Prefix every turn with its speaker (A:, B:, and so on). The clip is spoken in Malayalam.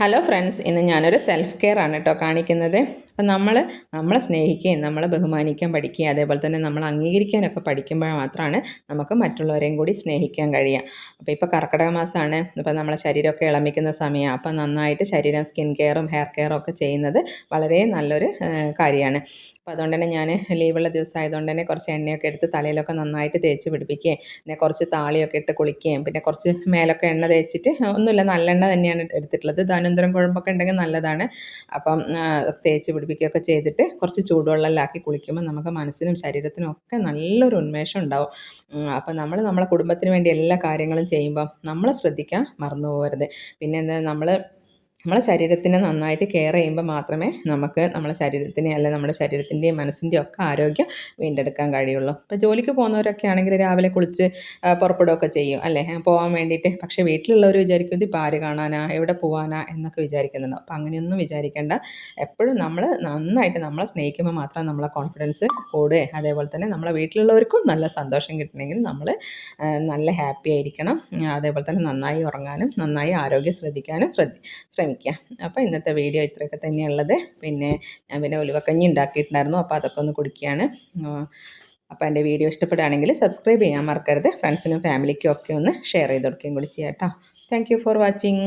A: ഹലോ ഫ്രണ്ട്സ് ഇന്ന് ഞാനൊരു സെൽഫ് കെയർ ആണ് കേട്ടോ കാണിക്കുന്നത്. അപ്പം നമ്മൾ നമ്മളെ സ്നേഹിക്കുകയും നമ്മളെ ബഹുമാനിക്കാൻ പഠിക്കുകയും അതേപോലെ തന്നെ നമ്മൾ അംഗീകരിക്കാനൊക്കെ പഠിക്കുമ്പോൾ മാത്രമാണ് നമുക്ക് മറ്റുള്ളവരെയും കൂടി സ്നേഹിക്കാൻ കഴിയുക. അപ്പോൾ ഇപ്പോൾ കർക്കിടക മാസമാണ് ഇപ്പം നമ്മളെ ശരീരമൊക്കെ ഇളമിക്കുന്ന സമയമാണ് അപ്പോൾ നന്നായിട്ട് ശരീരം സ്കിൻ കെയറും ഹെയർ കെയറും ഒക്കെ ചെയ്യുന്നത് വളരെ നല്ലൊരു കാര്യമാണ്. അപ്പോൾ അതുകൊണ്ട് തന്നെ ഞാൻ ലീവുള്ള ദിവസം ആയതുകൊണ്ട് തന്നെ കുറച്ച് എണ്ണയൊക്കെ എടുത്ത് തലയിലൊക്കെ നന്നായിട്ട് തേച്ച് പിടിപ്പിക്കുകയും പിന്നെ കുറച്ച് താളിയൊക്കെ ഇട്ട് കുളിക്കുകയും പിന്നെ കുറച്ച് മേലൊക്കെ എണ്ണ തേച്ചിട്ട് ഒന്നുമില്ല നല്ലെണ്ണ തന്നെയാണ് എടുത്തിട്ടുള്ളത്. ധാനന്തരം കുഴമ്പൊക്കെ ഉണ്ടെങ്കിൽ നല്ലതാണ്. അപ്പം തേച്ച് പിടിപ്പിക്കുകയൊക്കെ ചെയ്തിട്ട് കുറച്ച് ചൂടുവെള്ളമിലാക്കി കുളിക്കുമ്പോൾ നമുക്ക് മനസ്സിനും ശരീരത്തിനും ഒക്കെ നല്ലൊരു ഉന്മേഷം ഉണ്ടാവും. അപ്പം നമ്മൾ നമ്മളെ കുടുംബത്തിന് വേണ്ടി എല്ലാ കാര്യങ്ങളും ചെയ്യുമ്പം നമ്മൾ ശ്രദ്ധിക്കാൻ മറന്നു പോകരുത്. പിന്നെ എന്താ നമ്മൾ നമ്മളെ ശരീരത്തിനെ നന്നായിട്ട് കെയർ ചെയ്യുമ്പോൾ മാത്രമേ നമുക്ക് നമ്മളെ ശരീരത്തിനെ അല്ല നമ്മുടെ ശരീരത്തിന്റെയും മനസ്സിന്റെയും ഒക്കെ ആരോഗ്യം വീണ്ടെടുക്കാൻ കഴിയുള്ളൂ. ഇപ്പോൾ ജോലിക്ക് പോകുന്നവരൊക്കെ ആണെങ്കിൽ രാവിലെ കുളിച്ച് പുറപ്പെടുകയൊക്കെ ചെയ്യും അല്ലേ? പോകാൻ വേണ്ടിയിട്ട്. പക്ഷേ വീട്ടിലുള്ളവർ വിചാരിക്കും ഇത് ഇപ്പോൾ ആര് കാണാനാ എവിടെ പോകാനാ എന്നൊക്കെ വിചാരിക്കുന്നുണ്ടോ. അപ്പോൾ അങ്ങനെയൊന്നും വിചാരിക്കേണ്ട. എപ്പോഴും നമ്മൾ നന്നായിട്ട് നമ്മളെ സ്നേഹിക്കുമ്പോൾ മാത്രം നമ്മളെ കോൺഫിഡൻസ് കൂടുക. അതേപോലെ തന്നെ നമ്മളെ വീട്ടിലുള്ളവർക്കും നല്ല സന്തോഷം കിട്ടണമെങ്കിൽ നമ്മൾ നല്ല ഹാപ്പി ആയിരിക്കണം. അതേപോലെ തന്നെ നന്നായി ഉറങ്ങാനും നന്നായി ആരോഗ്യം ശ്രദ്ധിക്കാനും ശ്രദ്ധി ശ്രമിക്കുക അപ്പോൾ ഇന്നത്തെ വീഡിയോ ഇത്രയൊക്കെ തന്നെയുള്ളത്. പിന്നെ ഞാൻ പിന്നെ ഉലുവക്കഞ്ഞി ഉണ്ടാക്കിയിട്ടുണ്ടായിരുന്നു. അപ്പോൾ അതൊക്കെ ഒന്ന് കുടിക്കുകയാണ്. അപ്പോൾ എന്റെ വീഡിയോ ഇഷ്ടപ്പെടുകയാണെങ്കിൽ സബ്സ്ക്രൈബ് ചെയ്യാൻ മറക്കരുത്. ഫ്രണ്ട്സിനും ഫാമിലിക്കും ഒക്കെ ഒന്ന് ഷെയർ ചെയ്ത് കൊടുക്കുകയും കൂടി ചെയ്യാം കേട്ടോ. Thank for watching